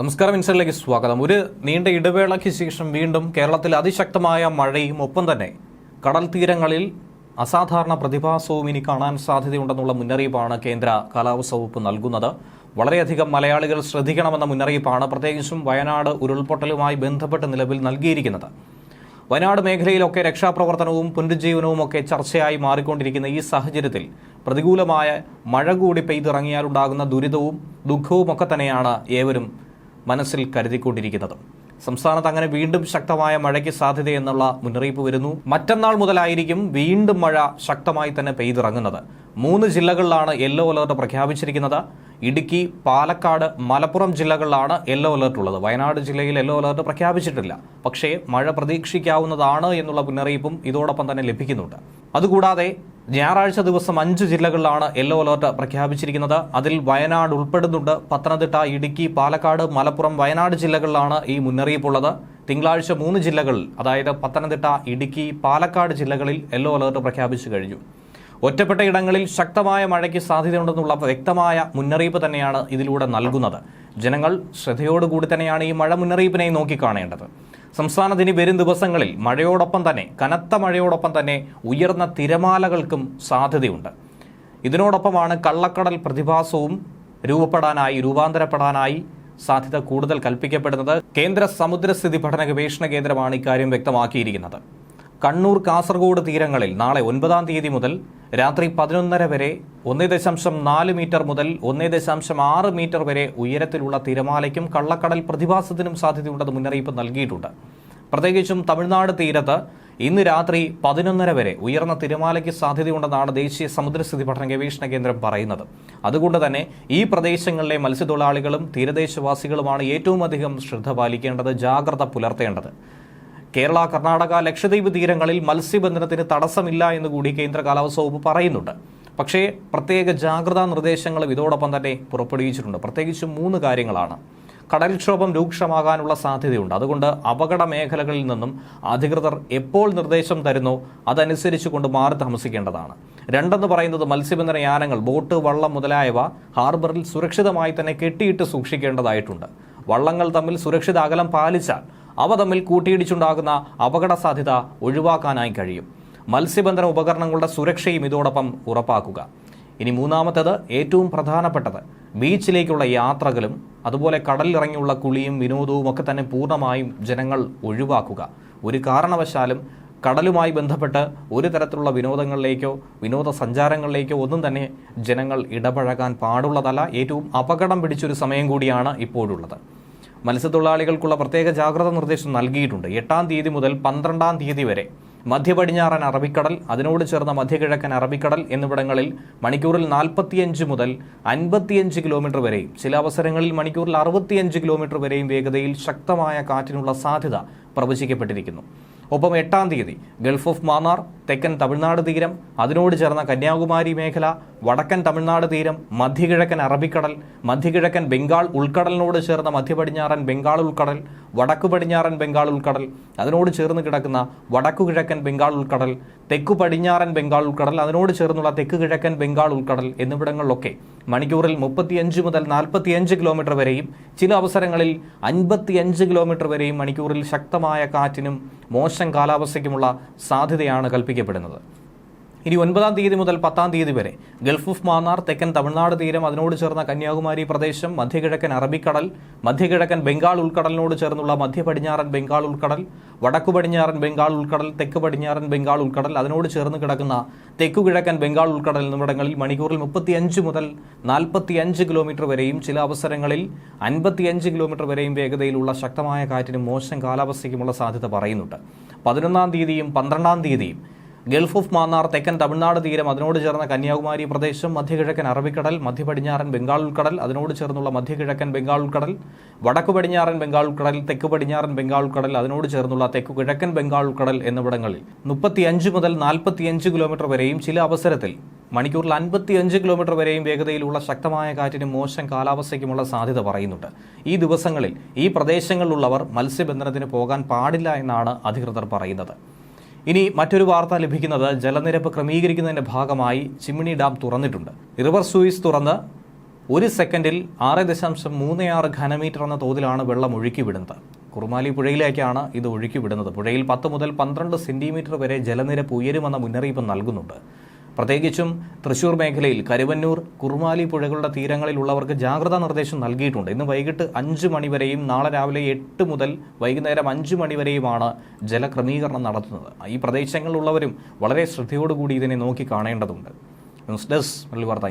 നമസ്കാരം ഇൻസറിലേക്ക് സ്വാഗതം. ഒരു നീണ്ട ഇടവേളയ്ക്ക് ശേഷം വീണ്ടും കേരളത്തിൽ അതിശക്തമായ മഴയും ഒപ്പം തന്നെ കടൽ തീരങ്ങളിൽ അസാധാരണ പ്രതിഭാസവും ഇനി കാണാൻ സാധ്യതയുണ്ടെന്നുള്ള മുന്നറിയിപ്പാണ് കേന്ദ്ര കാലാവസ്ഥ വകുപ്പ് നൽകുന്നത്. വളരെയധികം മലയാളികൾ ശ്രദ്ധിക്കണമെന്ന മുന്നറിയിപ്പാണ് പ്രത്യേകിച്ചും വയനാട് ഉരുൾപൊട്ടലുമായി ബന്ധപ്പെട്ട് നിലവിൽ നൽകിയിരിക്കുന്നത്. വയനാട് മേഖലയിലൊക്കെ രക്ഷാപ്രവർത്തനവും പുനരുജ്ജീവനവും ഒക്കെ ചർച്ചയായി മാറിക്കൊണ്ടിരിക്കുന്ന ഈ സാഹചര്യത്തിൽ പ്രതികൂലമായ മഴ കൂടി പെയ്തിറങ്ങിയാലുണ്ടാകുന്ന ദുരിതവും ദുഃഖവും ഒക്കെ തന്നെയാണ് ഏവരും മനസ്സിൽ കരുതിക്കൊണ്ടിരിക്കുന്നത്. സംസ്ഥാനത്ത് അങ്ങനെ വീണ്ടും ശക്തമായ മഴയ്ക്ക് സാധ്യതയെന്നുള്ള മുന്നറിയിപ്പ് വരുന്നു. മറ്റന്നാൾ മുതലായിരിക്കും വീണ്ടും മഴ ശക്തമായി തന്നെ പെയ്തിറങ്ങുന്നത്. മൂന്ന് ജില്ലകളിലാണ് യെല്ലോ അലർട്ട് പ്രഖ്യാപിച്ചിരിക്കുന്നത്. ഇടുക്കി പാലക്കാട് മലപ്പുറം ജില്ലകളിലാണ് യെല്ലോ അലർട്ട് ഉള്ളത്. വയനാട് ജില്ലയിൽ യെല്ലോ അലർട്ട് പ്രഖ്യാപിച്ചിട്ടില്ല. പക്ഷേ മഴ പ്രതീക്ഷിക്കാവുന്നതാണ് എന്നുള്ള മുന്നറിയിപ്പും ഇതോടൊപ്പം തന്നെ ലഭിക്കുന്നുണ്ട്. അതുകൂടാതെ ഞായറാഴ്ച ദിവസം അഞ്ച് ജില്ലകളിലാണ് യെല്ലോ അലർട്ട് പ്രഖ്യാപിച്ചിരിക്കുന്നത്. അതിൽ വയനാട് ഉൾപ്പെടുന്നുണ്ട്. പത്തനംതിട്ട ഇടുക്കി പാലക്കാട് മലപ്പുറം വയനാട് ജില്ലകളിലാണ് ഈ മുന്നറിയിപ്പുള്ളത്. തിങ്കളാഴ്ച മൂന്ന് ജില്ലകളിൽ അതായത് പത്തനംതിട്ട ഇടുക്കി പാലക്കാട് ജില്ലകളിൽ യെല്ലോ അലർട്ട് പ്രഖ്യാപിച്ചു കഴിഞ്ഞു. ഒറ്റപ്പെട്ട ഇടങ്ങളിൽ ശക്തമായ മഴയ്ക്ക് സാധ്യതയുണ്ടെന്നുള്ള വ്യക്തമായ മുന്നറിയിപ്പ് തന്നെയാണ് ഇതിലൂടെ നൽകുന്നത്. ജനങ്ങൾ ശ്രദ്ധയോടുകൂടി തന്നെയാണ് ഈ മഴ മുന്നറിയിപ്പിനെ നോക്കിക്കാണേണ്ടത്. സംസ്ഥാനത്ത് ഇനി വരും ദിവസങ്ങളിൽ മഴയോടൊപ്പം തന്നെ കനത്ത മഴയോടൊപ്പം തന്നെ ഉയർന്ന തിരമാലകൾക്കും സാധ്യതയുണ്ട്. ഇതിനോടൊപ്പമാണ് കള്ളക്കടൽ പ്രതിഭാസവും രൂപപ്പെടാനായി രൂപാന്തരപ്പെടാനായി സാധ്യത കൂടുതൽ കൽപ്പിക്കപ്പെടുന്നത്. കേന്ദ്ര സമുദ്രസ്ഥിതി പഠന ഗവേഷണ കേന്ദ്രമാണ് ഇക്കാര്യം വ്യക്തമാക്കിയിരിക്കുന്നത്. കണ്ണൂർ കാസർഗോഡ് തീരങ്ങളിൽ നാളെ ഒൻപതാം തീയതി മുതൽ രാത്രി പതിനൊന്നര വരെ ഒന്നേ ദശാംശം നാല് മീറ്റർ മുതൽ ഒന്നേ ദശാംശം ആറ് മീറ്റർ വരെ ഉയരത്തിലുള്ള തിരമാലയ്ക്കും കള്ളക്കടൽ പ്രതിഭാസത്തിനും സാധ്യതയുണ്ടെന്ന് മുന്നറിയിപ്പ് നൽകിയിട്ടുണ്ട്. പ്രത്യേകിച്ചും തമിഴ്നാട് തീരത്ത് ഇന്ന് രാത്രി പതിനൊന്നര വരെ ഉയർന്ന തിരമാലയ്ക്ക് സാധ്യതയുണ്ടെന്നാണ് ദേശീയ സമുദ്രസ്ഥിതി പഠന ഗവേഷണ കേന്ദ്രം പറയുന്നത്. അതുകൊണ്ട് തന്നെ ഈ പ്രദേശങ്ങളിലെ മത്സ്യത്തൊഴിലാളികളും തീരദേശവാസികളുമാണ് ഏറ്റവും അധികം ശ്രദ്ധ പാലിക്കേണ്ടത് ജാഗ്രത പുലർത്തേണ്ടത്. കേരള കർണാടക ലക്ഷദ്വീപ് തീരങ്ങളിൽ മത്സ്യബന്ധനത്തിന് തടസ്സമില്ല എന്ന് കൂടി കേന്ദ്ര കാലാവസ്ഥ വകുപ്പ് പറയുന്നുണ്ട്. പക്ഷേ പ്രത്യേക ജാഗ്രതാ നിർദ്ദേശങ്ങളും ഇതോടൊപ്പം തന്നെ പുറപ്പെടുവിച്ചിട്ടുണ്ട്. പ്രത്യേകിച്ച് മൂന്ന് കാര്യങ്ങളാണ്. കടൽക്ഷോഭം രൂക്ഷമാകാനുള്ള സാധ്യതയുണ്ട്. അതുകൊണ്ട് അപകട മേഖലകളിൽ നിന്നും അധികൃതർ എപ്പോൾ നിർദ്ദേശം തരുന്നോ അതനുസരിച്ച് കൊണ്ട് മാറി താമസിക്കേണ്ടതാണ്. രണ്ടെന്ന് പറയുന്നത് മത്സ്യബന്ധന യാനങ്ങൾ ബോട്ട് വള്ളം മുതലായവ ഹാർബറിൽ സുരക്ഷിതമായി തന്നെ കെട്ടിയിട്ട് സൂക്ഷിക്കേണ്ടതായിട്ടുണ്ട്. വള്ളങ്ങൾ തമ്മിൽ സുരക്ഷിത അകലം പാലിച്ചാൽ അവ തമ്മിൽ കൂട്ടിയിടിച്ചുണ്ടാകുന്ന അപകട സാധ്യത ഒഴിവാക്കാനായി കഴിയും. മത്സ്യബന്ധന ഉപകരണങ്ങളുടെ സുരക്ഷയും ഇതോടൊപ്പം ഉറപ്പാക്കുക. ഇനി മൂന്നാമത്തേത് ഏറ്റവും പ്രധാനപ്പെട്ടത് ബീച്ചിലേക്കുള്ള യാത്രകളും അതുപോലെ കടലിലിറങ്ങിയുള്ള കുളിയും വിനോദവും ഒക്കെ തന്നെ പൂർണമായും ജനങ്ങൾ ഒഴിവാക്കുക. ഒരു കാരണവശാലും കടലുമായി ബന്ധപ്പെട്ട് ഒരു തരത്തിലുള്ള വിനോദങ്ങളിലേക്കോ വിനോദസഞ്ചാരങ്ങളിലേക്കോ ഒന്നും തന്നെ ജനങ്ങൾ ഇടപഴകാൻ പാടുള്ളതല്ല. ഏറ്റവും അപകടം പിടിച്ചൊരു സമയം കൂടിയാണ് ഇപ്പോഴുള്ളത്. മത്സ്യത്തൊഴിലാളികൾക്കുള്ള പ്രത്യേക ജാഗ്രത നിർദ്ദേശം നൽകിയിട്ടുണ്ട്. എട്ടാം തീയതി മുതൽ പന്ത്രണ്ടാം തീയതി വരെ മധ്യ പടിഞ്ഞാറൻ അറബിക്കടൽ അതിനോട് ചേർന്ന മധ്യകിഴക്കൻ അറബിക്കടൽ എന്നിവിടങ്ങളിൽ മണിക്കൂറിൽ നാൽപ്പത്തിയഞ്ച് മുതൽ അൻപത്തിയഞ്ച് കിലോമീറ്റർ വരെയും ചില അവസരങ്ങളിൽ മണിക്കൂറിൽ അറുപത്തിയഞ്ച് കിലോമീറ്റർ വരെയും വേഗതയിൽ ശക്തമായ കാറ്റിനുള്ള സാധ്യത പ്രവചിക്കപ്പെട്ടിരിക്കുന്നു. ഒപ്പം എട്ടാം തീയതി ഗൾഫ് ഓഫ് മാന്നാർ തെക്കൻ തമിഴ്നാട് തീരം അതിനോട് ചേർന്ന കന്യാകുമാരി മേഖല വടക്കൻ തമിഴ്നാട് തീരം മധ്യകിഴക്കൻ അറബിക്കടൽ മധ്യകിഴക്കൻ ബംഗാൾ ഉൾക്കടലിനോട് ചേർന്ന മധ്യപടിഞ്ഞാറൻ ബംഗാൾ ഉൾക്കടൽ വടക്കു പടിഞ്ഞാറൻ ബംഗാൾ ഉൾക്കടൽ അതിനോട് ചേർന്ന് കിടക്കുന്ന വടക്കു കിഴക്കൻ ബംഗാൾ ഉൾക്കടൽ തെക്കു പടിഞ്ഞാറൻ ബംഗാൾ ഉൾക്കടൽ അതിനോട് ചേർന്നുള്ള തെക്ക് കിഴക്കൻ ബംഗാൾ ഉൾക്കടൽ എന്നിവിടങ്ങളിലൊക്കെ മണിക്കൂറിൽ മുപ്പത്തിയഞ്ച് മുതൽ നാൽപ്പത്തിയഞ്ച് കിലോമീറ്റർ വരെയും ചില അവസരങ്ങളിൽ അൻപത്തിയഞ്ച് കിലോമീറ്റർ വരെയും മണിക്കൂറിൽ ശക്തമായ കാറ്റിനും മോശം കാലാവസ്ഥയ്ക്കുമുള്ള സാധ്യതയാണ് കൽപ്പിക്കപ്പെടുന്നത് ഇനി ഒൻപതാം തീയതി മുതൽ പത്താം തീയതി വരെ ഗൾഫ് ഓഫ് മാന്നാർ തെക്കൻ തമിഴ്നാട് തീരം അതിനോട് ചേർന്ന കന്യാകുമാരി പ്രദേശം മധ്യകിഴക്കൻ അറബിക്കടൽ മധ്യകിഴക്കൻ ബംഗാൾ ഉൾക്കടലിനോട് ചേർന്നുള്ള മധ്യ പടിഞ്ഞാറൻ ബംഗാൾ ഉൾക്കടൽ വടക്കു പടിഞ്ഞാറൻ ബംഗാൾ ഉൾക്കടൽ തെക്ക് പടിഞ്ഞാറൻ ബംഗാൾ ഉൾക്കടൽ അതിനോട് ചേർന്ന് കിടക്കുന്ന തെക്കു കിഴക്കൻ ബംഗാൾ ഉൾക്കടൽ എന്നിവിടങ്ങളിൽ മണിക്കൂറിൽ മുപ്പത്തിയഞ്ച് മുതൽ നാൽപ്പത്തിയഞ്ച് കിലോമീറ്റർ വരെയും ചില അവസരങ്ങളിൽ അൻപത്തിയഞ്ച് കിലോമീറ്റർ വരെയും വേഗതയിലുള്ള ശക്തമായ കാറ്റിനും മോശം കാലാവസ്ഥയ്ക്കുമുള്ള സാധ്യത പറയുന്നുണ്ട്. പതിനൊന്നാം തീയതിയും പന്ത്രണ്ടാം തീയതിയും ഗൾഫ് ഓഫ് മാന്നാർ തെക്കൻ തമിഴ്നാട് തീരം അതിനോട് ചേർന്ന കന്യാകുമാരി പ്രദേശം മധ്യകിഴക്കൻ അറബിക്കടൽ മധ്യ പടിഞ്ഞാറൻ ബംഗാൾ ഉൾക്കടൽ അതിനോട് ചേർന്നുള്ള മധ്യകിഴക്കൻ ബംഗാൾ ഉൾക്കടൽ വടക്കു പടിഞ്ഞാറൻ ബംഗാൾ ഉൾക്കടൽ തെക്ക് പടിഞ്ഞാറൻ ബംഗാൾ ഉൾക്കടൽ അതിനോട് ചേർന്നുള്ള തെക്കു കിഴക്കൻ ബംഗാൾ ഉൾക്കടൽ എന്നിവിടങ്ങളിൽ മുപ്പത്തിയഞ്ച് മുതൽ നാൽപ്പത്തിയഞ്ച് കിലോമീറ്റർ വരെയും ചില അവസരത്തിൽ മണിക്കൂറിൽ അൻപത്തിയഞ്ച് കിലോമീറ്റർ വരെയും വേഗതയിലുള്ള ശക്തമായ കാറ്റിനും മോശം കാലാവസ്ഥയ്ക്കുമുള്ള സാധ്യത പറയുന്നുണ്ട്. ഈ ദിവസങ്ങളിൽ ഈ പ്രദേശങ്ങളിലുള്ളവർ മത്സ്യബന്ധനത്തിന് പോകാൻ പാടില്ല എന്നാണ് അധികൃതർ പറയുന്നത്. ഇനി മറ്റൊരു വാർത്ത ലഭിക്കുന്നത് ജലനിരപ്പ് ക്രമീകരിക്കുന്നതിന്റെ ഭാഗമായി ചിമ്മിണി ഡാം തുറന്നിട്ടുണ്ട്. റിവർ സൂയിസ് തുറന്ന് ഒരു സെക്കൻഡിൽ ആറ് ദശാംശം മൂന്ന് ആറ് ഘനമീറ്റർ എന്ന തോതിലാണ് വെള്ളം ഒഴുക്കി വിടുന്നത് കുറുമാലി പുഴയിലേക്കാണ് ഇത് ഒഴുക്കി വിടുന്നത് പുഴയിൽ പത്ത് മുതൽ പന്ത്രണ്ട് സെന്റിമീറ്റർ വരെ ജലനിരപ്പ് ഉയരുമെന്ന മുന്നറിയിപ്പ് നൽകുന്നുണ്ട്. പ്രത്യേകിച്ചും തൃശൂർ മേഖലയിൽ കരുവന്നൂർ കുറുമാലി പുഴകളുടെ തീരങ്ങളിലുള്ളവർക്ക് ജാഗ്രതാ നിർദ്ദേശം നൽകിയിട്ടുണ്ട്. ഇന്ന് വൈകിട്ട് അഞ്ച് മണിവരെയും നാളെ രാവിലെ എട്ട് മുതൽ വൈകുന്നേരം അഞ്ച് മണിവരെയുമാണ് ജലക്രമീകരണം നടത്തുന്നത്. ഈ പ്രദേശങ്ങളിലുള്ളവരും വളരെ ശ്രദ്ധയോടുകൂടി ഇതിനെ നോക്കി കാണേണ്ടതുണ്ട്. ന്യൂസ് ഡെസ്ക് മലയാളി വാർത്ത